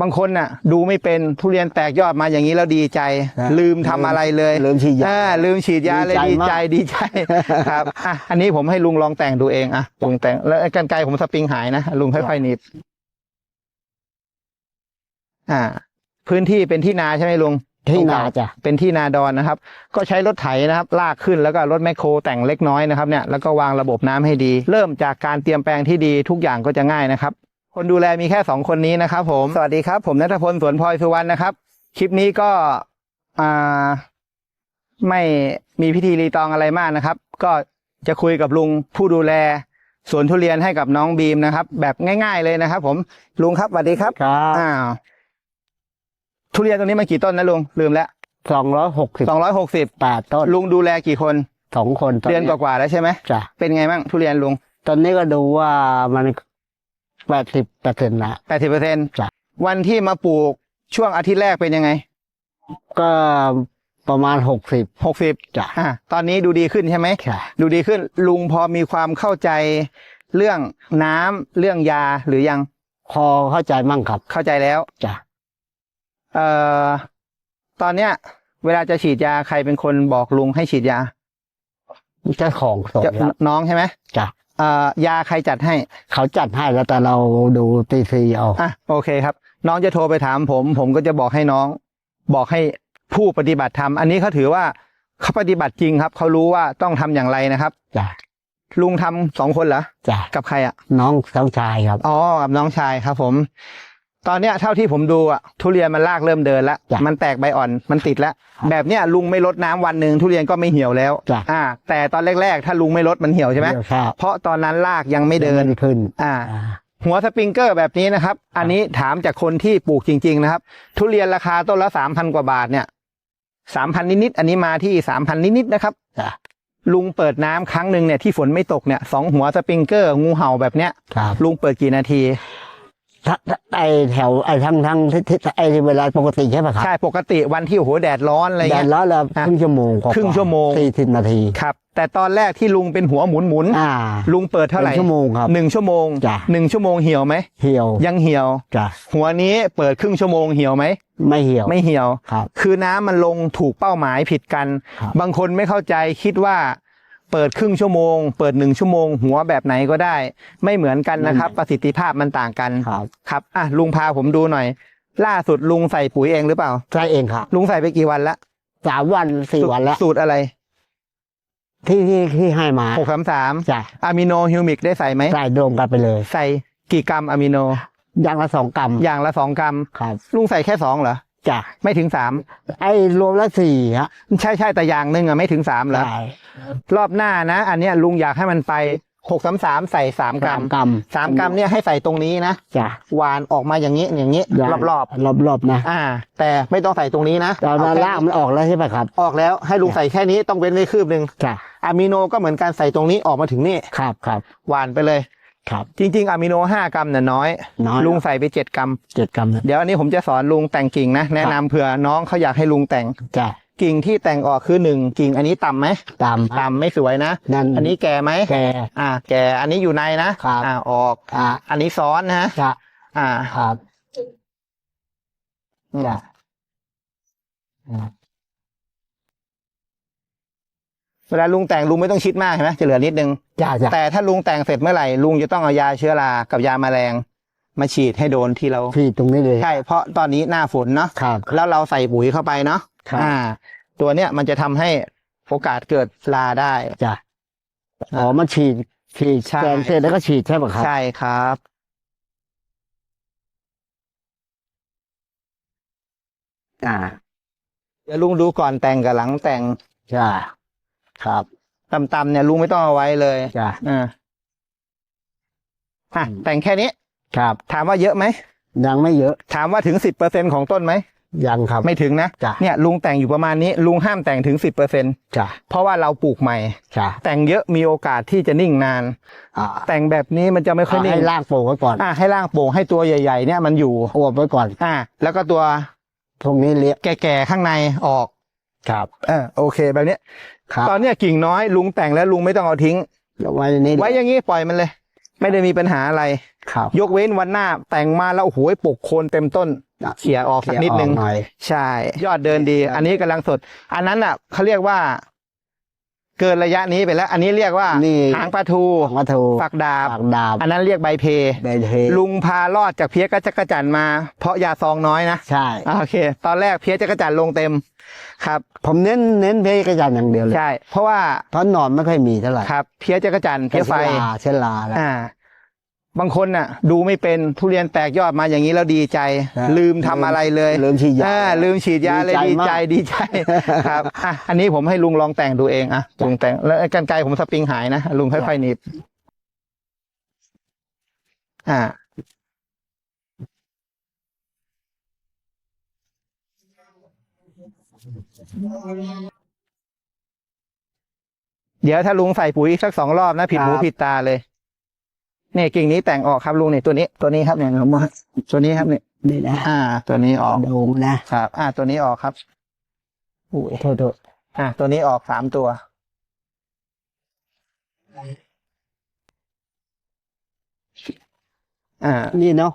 บางคนน่ะ ดูไม่เป็นทุเรียนแตกยอดมาอย่างนี้แล้วดีใจฮะลืมทำอะไรเลยลืมฉีดยาอ่ลืมฉีดยาเลยดีดีใจใจมาก ดีใจครับอะอันนี้ผมให้ลุงลองแต่งดูเองอะลุงแต่งแล้วไอ้กันไกรผมสปริงหายนะลุงค่อยๆหนีบอ่า พื้นที่เป็นที่นาใช่ไหมลุง ที่นาจ้ะ เป็นที่นาดอนนะครับ ก็ใช้รถไถนะครับ ลากขึ้นแล้วก็รถแมคโครแต่งเล็กน้อยนะครับเนี่ยแล้วก็วางระบบน้ำให้ดี เริ่มจากการเตรียมแปลงที่ดีทุกอย่างก็จะง่ายนะครับ คนดูแลมีแค่สองคนนี้นะครับผม สวัสดีครับ ผมนัทพลสวนพลอยสุวรรณนะครับ คลิปนี้ก็อ่าไม่มีพิธีรีตองอะไรมากนะครับ ก็จะคุยกับลุงผู้ดูแลสวนทุเรียนให้กับน้องบีมนะครับ แบบง่าย ๆเลยนะครับ ผมลุงครับสวัสดีครับครับอ้าวทุเรียนตรงนี้มันกี่ต้นนะลุงลืมแล้วสองร้อยหกสิบสองร้อยหกสิบแปดต้นลุงดูแลกี่คนสองคนตเดือนกว่าๆแล้วใช่ไหมจ้ะเป็นไงบ้างทุเรียนลุงตอนนี้ก็ดูว่ามัน แปดสิบเปอร์เซ็นต์ละ แปดสิบเปอร์เซ็นจ้ะวันที่มาปลูกช่วงอาทิตย์แรกเป็นยังไงก็ประมาณหกสิบหกสิบจ้ะอะตอนนี้ดูดีขึ้นใช่ไหม ค่ะดูดีขึ้นลุงพอมีความเข้าใจเรื่องน้ำเรื่องยาหรือยังพอเข้าใจมั่งครับเข้าใจแล้ว จ้ะเอ่อตอนเนี้ย เวลาจะฉีดยาใครเป็นคนบอกลุงให้ฉีดยาเจ้าของสวนจะครับน้องใช่ไหมจ้ะเอ่อ ยาใครจัดให้ เขาจัดให้แล้วแต่เราดูตีซีเอาอะโอเคครับ น้องจะโทรไปถามผม ผมก็จะบอกให้น้อง บอกให้ผู้ปฏิบัติทำอันนี้เขาถือว่าเขาปฏิบัติจริงครับ เขารู้ว่าต้องทำอย่างไรนะครับจ้ะลุงทำสองคนเหรอจ้ะกับใครอะ น้องสาวชายครับ อ๋อ กับน้องชายครับผม ตอนเนี้ยเท่าที่ผมดูอะทุเรียนมันลากเริ่มเดินแล้ว จ้ะมันแตกใบอ่อนมันติดแล้วครับแบบเนี้ยลุงไม่ลดน้ำวันหนึ่งทุเรียนก็ไม่เหี่ยวแล้วจ้ะ อ่า แต่ตอนแรกๆ ถ้าลุงไม่ลดมันเหี่ยวใช่ไหมเดี๋ยวครับเพราะตอนนั้นลากยังไม่เดินยังขึ้นอ่า อ่า หัวสปริงเกอร์แบบนี้นะครับ อันนี้ถามจากคนที่ปลูกจริง ๆ นะครับ ทุเรียนราคาต้นละสามพันกว่าบาทเนี่ยสามพันนิดๆอันนี้มาที่สามพันนิดๆนะครับจ้ะ ลุงเปิดน้ำครั้งหนึ่งเนี่ยที่ฝนไม่ตกเนี่ยสองหัวสปริงเกอร์งูเห่าแบบเนี้ย ครับลุงเปิดกี่นาทีถ้าถ้า ไอแถวไอทั้งทั้งที่ที่ไอเวลาปกติใช่ไหมครับ ใช่ปกติวันที่โอ้โหแดดร้อนอะไรแดเงี้ดย ร้อนแล้วอะครึ่งชั่วโมงกาๆครึ่งชั่วโมง สี่สิบนาที ครับ แต่ตอนแรกที่ลุงเป็นหัวหมุนหมุนๆอ่า ลุงเปิดเท่าไหร่นึ่งชั่วโมงครับหนึ่งชั่วโมงจ้ะ หนึ่งชั่วโมงเหี่ยวไหมเหี่ยวยังเหี่ยว จ้ะหัวนี้เปิดครึ่งชั่วโมงเหี่ยวไหมไม่เหี่ยวไม่เหี่ยว ครับ คือน้ำมันลงถูกเป้าหมายผิดกัน ครับ บางคนไม่เข้าใจคิดว่า เปิดครึ่งชั่วโมง เปิดหนึ่งชั่วโมง หัวแบบไหนก็ได้ ไม่เหมือนกันนะครับ ประสิทธิภาพมันต่างกันครับ ครับอะลุงพาผมดูหน่อย ล่าสุดลุงใส่ปุ๋ยเองหรือเปล่า ใช่เองครับลุงใส่ไปกี่วันละสามวันสี่วันแล้ว สูตรอะไร ที่ที่ที่ให้มาหกสามสามจ้ะอะมิโนฮิวมิกได้ใส่ไหมใส่รวมกันไปเลย ใส่กี่กรัมอะมิโนอย่างละสองกรัมอย่างละสองกรัมครับลุงใส่แค่สองเหรอ จ้ะไม่ถึงสามไอ้รวมแล้วสี่ฮะใช่ใช่แต่อย่างหนึ่งอะไม่ถึงสามเหรอใช่รอบหน้านะ อันเนี้ยลุงอยากให้มันไปหกสามสามใส่สามกรัสามมกรัมสามกรัมเนี่ยให้ใส่ตรงนี้นะจ้ะหวานออกมาอย่างนี้อย่างนี้รอบรอบรอบรอบๆนะๆอ่า แต่ไม่ต้องใส่ตรงนี้นะตอนเอนั้นแค่ล่างมันออกแล้วใช่ไหมครับออกแล้วให้ลุงใส่แค่นี้ต้องเว้นไว้คืบหนึ่งจ้ะอะมิโนก็เหมือนการใส่ตรงนี้ออกมาถึงนี่ครับครับหวานไปเลย ครับจริง ๆอะมิโนห้ากรัมน่ะน้อย น้อยลุงใส่ไปเจ็ดกรัม เจ็ดกรัมนะเดี๋ยวอันนี้ผมจะสอนลุงแต่งกิ่งนะ แนะนำเผื่อน้องเขาอยากให้ลุงแต่ง จ้ะกิ่งที่แต่งออกคือหนึ่งกิ่งอันนี้ต่ำไหมตามต่ำไม่สวยนะ นั่นอันนี้แก่ไหมแก อ่า แก่อันนี้อยู่ในนะครับ อ่าออก อ่าอันนี้ซ้อนนะจ้ะอ่าครับอืมจ้ะอ่า เวลาลุงแต่งลุงไม่ต้องชิดมากใช่ไหมจะเหลือนิดนึง จ้ะจ้ะแต่ถ้าลุงแต่งเสร็จเมื่อไหร่ลุงจะต้องเอายาเชื้อรากับยาแมลง มาฉีดให้โดนที่เราพี่ตรงนี้เลย ใช่เพราะตอนนี้หน้าฝนเนาะครับ แล้วเราใส่ปุ๋ยเข้าไปเนาะครับ อ่า ตัวเนี้ยมันจะทำให้โอกาสเกิดราได้ จ้ะอ๋อมันฉีดฉีดใช่ แกนเสร็จแล้วก็ฉีดใช่ไหมครับ ใช่ครับ อ่าเดี๋ยวลุงดูก่อนแต่งกับหลังแต่งจ้ะ ครับต่ำๆเนี่ยลุงไม่ต้องเอาไว้เลยจ้ะอ่าอะแต่งแค่นี้ ครับ ถามว่าเยอะไหม ยังไม่เยอะ ถามว่าถึงสิบเปอร์เซ็นของต้นไหม ยังครับ ไม่ถึงนะจ้ะเนี่ยลุงแต่งอยู่ประมาณนี้ ลุงห้ามแต่งถึงสิบเปอร์เซ็นจ้ะเพราะว่าเราปลูกใหม่จ้ะแต่งเยอะมีโอกาสที่จะนิ่งนานอ่าแต่งแบบนี้มันจะไม่ค่อยเอานิ่งให้ลากโป่งไว้ก่อนอะให้ร่างโป่งให้ตัวใหญ่ ๆ เนี่ยมันอยู่อวบไว้ก่อน อะแล้วก็ตัวพวกนี้เลี้ยงแก่ๆข้างในออก ครับเออโอเคแบบเนี้ย ครับตอนเนี้ยกิ่งน้อยลุงแต่งแล้วลุงไม่ต้องเอาทิ้งไว้ในนี้ไว้อย่างนี้ปล่อยมันเลย ไม่ได้มีปัญหาอะไร ครับยกเว้นวันหน้าแต่งมาแล้วโอ้โหปกโคนเต็มต้น เขี่ยออกสักนิดนึง เขี่ยออกหน่อยใช่ ยอดเดินดี อันนี้กำลังสด อันนั้นอะเขาเรียกว่า เกินระยะนี้ไปแล้ว อันนี้เรียกว่านี่หางปลาทูของวัตถุฝักดาบปากดาบอันนั้นเรียกใบเพเบนเทลุงพารอดจากเพี้ยกระจักรจันทร์มา เพราะยาซองน้อยนะ ใช่ อ่าโอเค ตอนแรกเพี้ยจักรจันทร์ลงเต็ม ครับ ผมเน้นเน้นเพกระจันอย่างเดียวเลยใช่ เพราะว่าเพราะหนอนไม่ค่อยมีเท่าไหร่ครับเพี้ยจักรจันทร์เพี้ยไฟเชื้อราเชื้อราแล้ว อ่า บางคนน่ะ ดูไม่เป็นทุเรียนแตกยอดมาอย่างนี้แล้วดีใจครับลืมทำอะไรเลยลืมฉีดยาอ่ลืมฉีดยาเลยดีดีใจใจมาก ดีใจครับอะอันนี้ผมให้ลุงลองแต่งดูเองอะลุงแต่งแล้วไอ้กันไกรผมสปริงหายนะลุงค่อยๆหนีบอ่า เดี๋ยวถ้าลุงใส่ปุ๋ยอีกสักสองรอบนะผิดหูผิดตาเลยเนี่ยกิ่งนี้แต่งออกครับลุงเนี่ยตัวนี้ตัวนี้ครับเนี่ยผมว่าตัวนี้ครับเนี่ยนี่นะอ่า ตัวนี้ออกโด่งนะครับ อ่า ตัวนี้ออกครับอุ้ยโทษโทษอ่าตัวนี้ออกสามตัว อ่า นี่เนาะ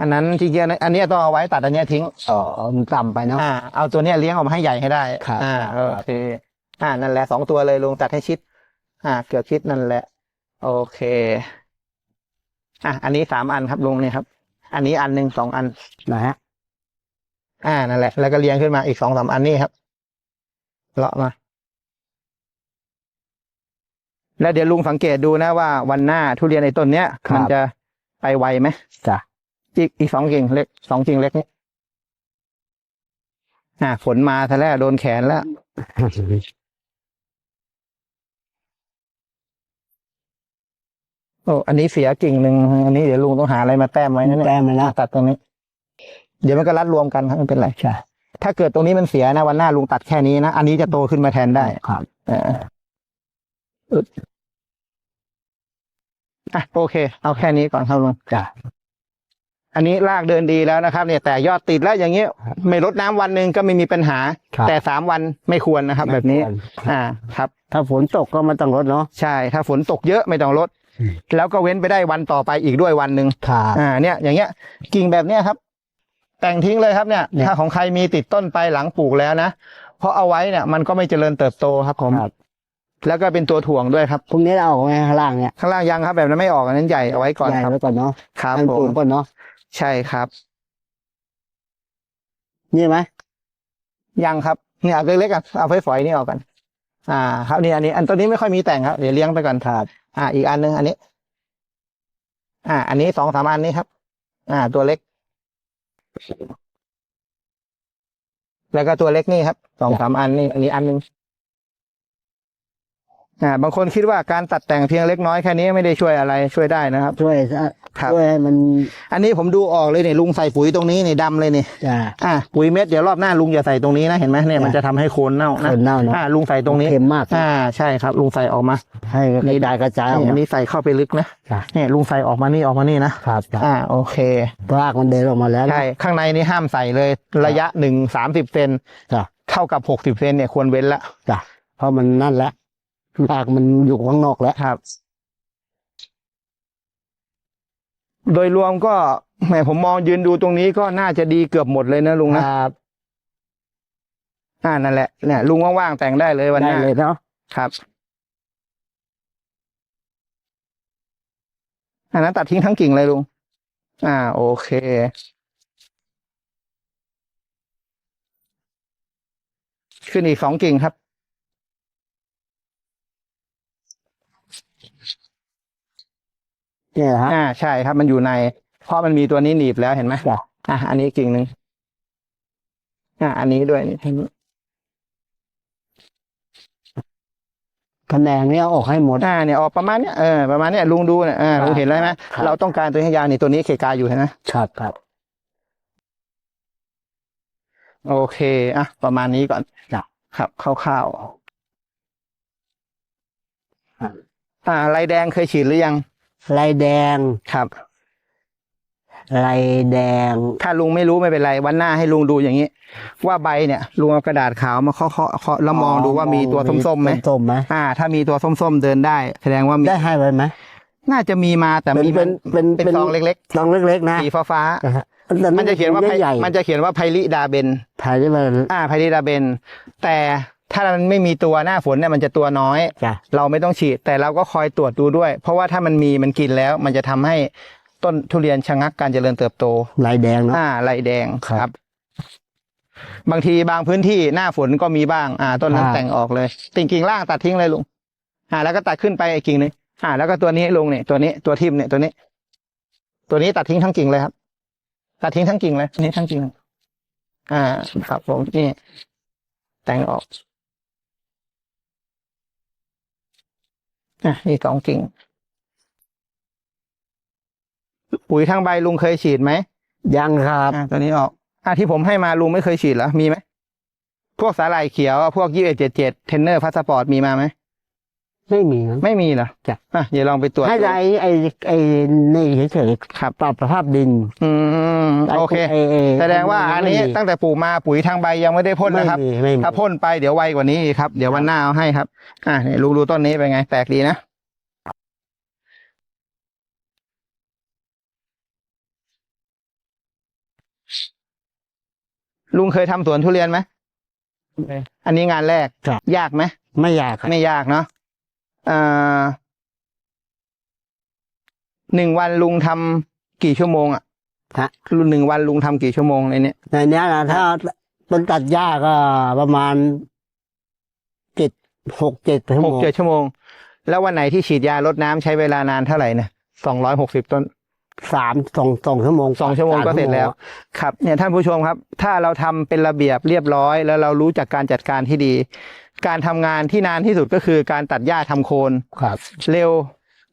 อันนั้นจริงๆอันเนี้ยต้องเอาไว้ตัดอันเนี้ยทิ้ง อ๋อมันต่ำไปเนาะ อ่าเอาตัวเนี้ยเลี้ยงออกมาให้ใหญ่ให้ได้ครับอ่าครับโอเคอ่านั่นแหละสองตัวเลยลุงตัดให้ชิด อ่า เกือบชิดนั่นแหละ โอเค อะอันนี้สามอันครับลุงเนี่ยครับ อันนี้อันหนึ่งสองอันนะฮะอ่านั่นแหละ แล้วก็เลี้ยงขึ้นมาอีกสองสามอันนี่ครับเลาะมา แล้วเดี๋ยวลุงสังเกตดูนะว่าวันหน้าทุเรียนในต้นเนี้ยมันจะไปไวไหมจ้ะ อีกอีกสองกิ่งเล็กสองกิ่งเล็กนี่อ่าฝนมาซะแล้วโดนแขนแล้ว โอ้อันนี้เสียกิ่งหนึ่งอันนี้เดี๋ยวลุงต้องหาอะไรมาแต้มไว้นะเนี่ยแต้มเลยนะ ตัดตรงนี้ เดี๋ยวมันก็รัดรวมกันครับไม่เป็นไรใช่ถ้าเกิดตรงนี้มันเสียนะวันหน้าลุงตัดแค่นี้นะอันนี้จะโตขึ้นมาแทนได้ครับเอออึดอะโอเค เอาแค่นี้ก่อนครับลุงจ้ะ อันนี้รากเดินดีแล้วนะครับ เนี่ยแต่ยอดติดแล้วอย่างเงี้ยไม่ลดน้ำวันหนึ่งก็ไม่มีปัญหา ครับแต่สามวันไม่ควรนะครับ แบบนี้อ่าครับ ถ้าฝนตกก็ไมันต้องลดเนาะ ใช่ ถ้าฝนตกเยอะไม่ต้องลด อืม แล้วก็เว้นไปได้วันต่อไปอีกด้วยวันหนึ่งครับ อ่า เนี่ย อย่างเงี้ย กิ่งแบบเนี้ยครับ แต่งทิ้งเลยครับเนี่ย เนี่ย ถ้าของใครมีติดต้นไปหลังปลูกแล้วนะ เพราะเอาไว้เนี่ย มันก็ไม่เจริญเติบโตครับผม ครับแล้วก็เป็นตัวถ่วงด้วยครับ พรุ่งนี้เราเอาไว้ข้างล่างเนี่ยข้างล่างยังครับแบบนั้นไม่ออกอันนั้นใหญ่เอาไว้ก่อนใหญ่ครับ ไว้ก่อนเนาะครับให้มันผปลูม กก่อนเนาะ ใช่ครับ นี่ไหมยังครับเนี่ยเอาเล็กๆอะเอาไฟฝอยนี่ออกกัน อ่า ครับนี่อันนี้ อันตัวนี้ไม่ค่อยมีแต่งครับ เดี๋ยวเลี้ยงไปก่อนครับอ่า อีกอันหนึงอันนี้ อ่า อันนี้สองสามอันนี้ครับ อ่า ตัวเล็ก แล้วก็ตัวเล็กนี่ครับสองสามอันนี่อันนี้อันหนึงอ่าบางคนคิดว่าการตัดแต่งเพียงเล็กน้อยแค่นี้ไม่ได้ช่วยอะไรช่วยได้นะครับ ช่วย ครับช่วยให้มันอันนี้ผมดูออกเลยเนี่ยลุงใส่ปุ๋ยตรงนี้นี่ดำเลยนี่จ้ะอ่าปุ๋ยเม็ดเดี๋ยวรอบหน้าลุงอย่าใส่ตรงนี้นะเห็นไหมเนี่ยมันจะทำให้โคนเน่านะคนเน่าเนาะอ่าลุงใส่ตรงนี้เค็มมาก อ่าใช่ครับ ลุงใส่ออกมาให้กระจายกระจายออกอันมา นี้ใส่เข้าไปลึกนะจ้ะ เนี่ยลุงใส่ออกมานี่ออกมานี่นะครับจ้ะอ่าโอเครากมันเดินออกมาแล้วนะ ใช่ข้างในนี่ห้ามใส่เลยระยะหนึ่งสามสิบเซนจ้ะ เท่ากับหกสิบเซนเนี่ยควรเว้นละ จ้ะเพราะมันนั่นแล้วรากมันอยู่ข้างนอกแล้วครับ โดยรวมก็แหมผมมองยืนดูตรงนี้ก็น่าจะดีเกือบหมดเลยนะลุงคนะรับอ่านั่นแหละเนี่ยลุงว่างๆแต่งได้เลยวันหได้น้าเลยเนาะครับอันนั้นตัดทิ้งทั้งกิ่งเลยลุง อ่า โอเค ขึ้นอีกสองกิ่งครับ เนี่ยฮะอ่าใช่ครับมันอยู่ใน เพราะมันมีตัวนี้หนีบแล้วเห็นไหมจ้ะอะอันนี้กิ่งหนึ่งอ่าอันนี้ด้วยนี่อันนี้คะแนนเนี่ยออกให้หมดอ่าเนี่ยออกประมาณเนี้ยเออประมาณเนี้ยลุงดูเนี่ยอ่าครับลุงเห็นแล้วไหมครับเราต้องการตัวให้ยาวนี่ตัวนี้เคกาอยู่เห็นไหมครับครับโอเคอะประมาณนี้ก่อนจ้ะครับคร่าวครับๆอ่าลายแดงเคยฉีดหรือยัง ลายแดงครับ ลายแดง ถ้าลุงไม่รู้ไม่เป็นไรวันหน้าให้ลุงดูอย่างนี้ ว่าใบเนี่ยลุงเอากระดาษขาวมาเคาะเคาะเคาะแล้วมองดูว่ามีตัวส้มๆไหมส้มๆไหมอ่า ถ้ามีตัวส้มๆเดินได้ แสดงว่ามีได้ให้ไว้ไหมน่าจะมีมาแต่เป็นมีเป็นเป็นเป็นเป็นซองเล็กซองเล็กๆนะๆสีฟ้าฟ้าๆนะฮะแต่มันจะเขียนว่าไพใหญ่มันจะเขียนว่าไพลิดาเบนถ่ายได้มาอ่าไพลิดาเบนแต่ ถ้ามันไม่มีตัวหน้าฝนเนี่ยมันจะตัวน้อย จ้ะ เราไม่ต้องฉีด แต่เราก็คอยตรวจดูด้วย เพราะว่าถ้ามันมีมันกินแล้ว มันจะทำให้ต้นทุเรียนชะงักการเจริญเติบโต ลายแดงเนาะ อ่าลายแดงครับครับบางทีบางพื้นที่หน้าฝนก็มีบ้าง อ่า ต้นนั้นครับแต่งออกเลย ติ่งกิ่งล่างตัดทิ้งเลยลุงอ่า แล้วก็ตัดขึ้นไปอีกกิ่งหนึงอ่า แล้วก็ตัวนี้ลุงเนี่ยตัวนี้ตัวทิมเนี่ยตัวนี้ ตัวนี้ตัดทิ้งทั้งกิ่งเลยครับ ตัดทิ้งทั้งกิ่งเลยนี่ทั้งกิ่งอ่า ครับผมนี่แต่งออก อะนี่สองกิ่ง ปุ๋ยทางใบลุงเคยฉีดไหมยังครับอ่าตัวนี้ออกอ่าที่ผมให้มาลุงไม่เคยฉีดเหรอมีไหมพวกสาหร่ายเขียวพวกยี่เอ็ดเจ็ดเจ็ดเทนเนอร์พาสปอร์ตมีมาไหม ไม่มีนะไม่มีเหรอจ้ะ อะเดี๋ยวลองไปตรวจให้ดูไอ้ไอ้ไอ้นี่เฉยครับๆปรับสภาพดินอืมโอเค ไไอ้แสดงว่าอันนี้ไม่มี ตั้งแต่ปลูกมาปุ๋ยทางใบยังไม่ได้พ่นนะครับ ไม่มีไม่มี ถ้าพ่นไปเดี๋ยวไวกว่านี้อีกครับ เดี๋ยววันหน้าเอาให้ครับ อ่าเนี่ยลุงดูต้นนี้เป็นไง แปลกดีนะ ลุงเคยทำสวนทุเรียนไหม อันนี้งานแรก ครับ ยากไหม ไม่อยากครับไม่ยากเนาะอ่า หนึ่งวันลุงทำกี่ชั่วโมงอะฮะลุงหนึ่งวันลุงทำกี่ชั่วโมงในเนี้ยในเนี้ยนะถ้าต้นตัดหญ้าก็ประมาณเจ็ดหกเจ็ดชั่วหโมกงเจ็ดชั่วโมง แล้ววันไหนที่ฉีดยาลดน้ำใช้เวลานานเท่าไหร่เนี่ยสองร้อยหกสิบต้นสามสองสองชั่วโมงสองชั่วโมงก็เสร็จแล้ว ครับ เนี่ยท่านผู้ชมครับ ถ้าเราทำเป็นระเบียบเรียบร้อย แล้วเรารู้จักการจัดการที่ดี การทำงานที่นานที่สุดก็คือการตัดหญ้าทำโคน ครับ เร็ว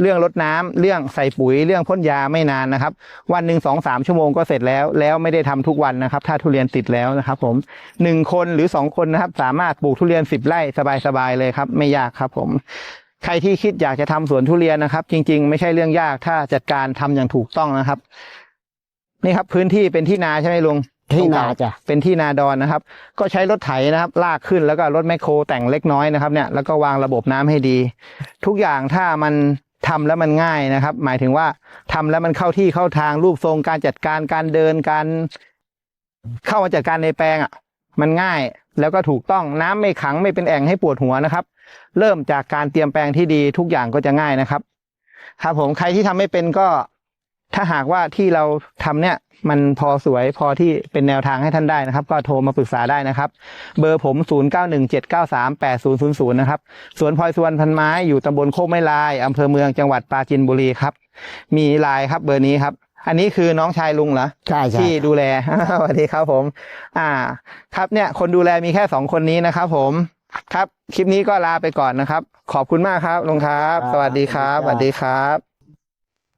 เรื่องรดน้ำเรื่องใส่ปุ๋ยเรื่องพ่นยาไม่นานนะครับ วันหนึ่งสองสามชั่วโมงก็เสร็จแล้ว แล้วไม่ได้ทำทุกวันนะครับ ถ้าทุเรียนติดแล้วนะครับ ผมหนึ่งคนหรือสองคนนะครับ สามารถปลูกทุเรียนสิบไร่สบายๆเลยครับ ไม่ยากครับ ผม ใครที่คิดอยากจะทำสวนทุเรียนนะครับ จริง ๆ ไม่ใช่เรื่องยากถ้าจัดการทำอย่างถูกต้องนะครับ นี่ครับพื้นที่เป็นที่นาใช่ไหมลุง ที่นาจ้ะเป็นที่นาดอนนะครับ ก็ใช้รถไถนะครับ ลากขึ้นแล้วก็รถแมคโครแต่งเล็กน้อยนะครับเนี่ยแล้วก็วางระบบน้ำให้ดี ทุกอย่างถ้ามันทำแล้วมันง่ายนะครับ หมายถึงว่าทำแล้วมันเข้าที่เข้าทางรูปทรงการจัดการการเดินการ เข้ามาจัดการในแปลงอะ มันง่ายแล้วก็ถูกต้องน้ำไม่ขังไม่เป็นแอ่งให้ปวดหัวนะครับ เริ่มจากการเตรียมแปลงที่ดีทุกอย่างก็จะง่ายนะครับครับผมใครที่ทำไม่เป็นก็ ถ้าหากว่าที่เราทำเนี่ยมันพอสวยพอที่เป็นแนวทางให้ท่านได้นะครับ ก็โทรมาปรึกษาได้นะครับ เบอร์ผม 0917938000 นะครับสวนพลอยสวนพันไม้อยู่ตำบลโคกไม้ลายอำเภอเมืองจังหวัดปราจีนบุรีครับ มีไลน์ครับเบอร์นี้ครับ อันนี้คือน้องชายลุงเหรอใช่ใช่ที่ดูแลสวัสดีครับผม อ่า ครับเนี่ยคนดูแลมีแค่สองคนนี้นะครับผมครับ คลิปนี้ก็ลาไปก่อนนะครับ ขอบคุณมากครับลุงครับ สวัสดีครับสวัสดีครับ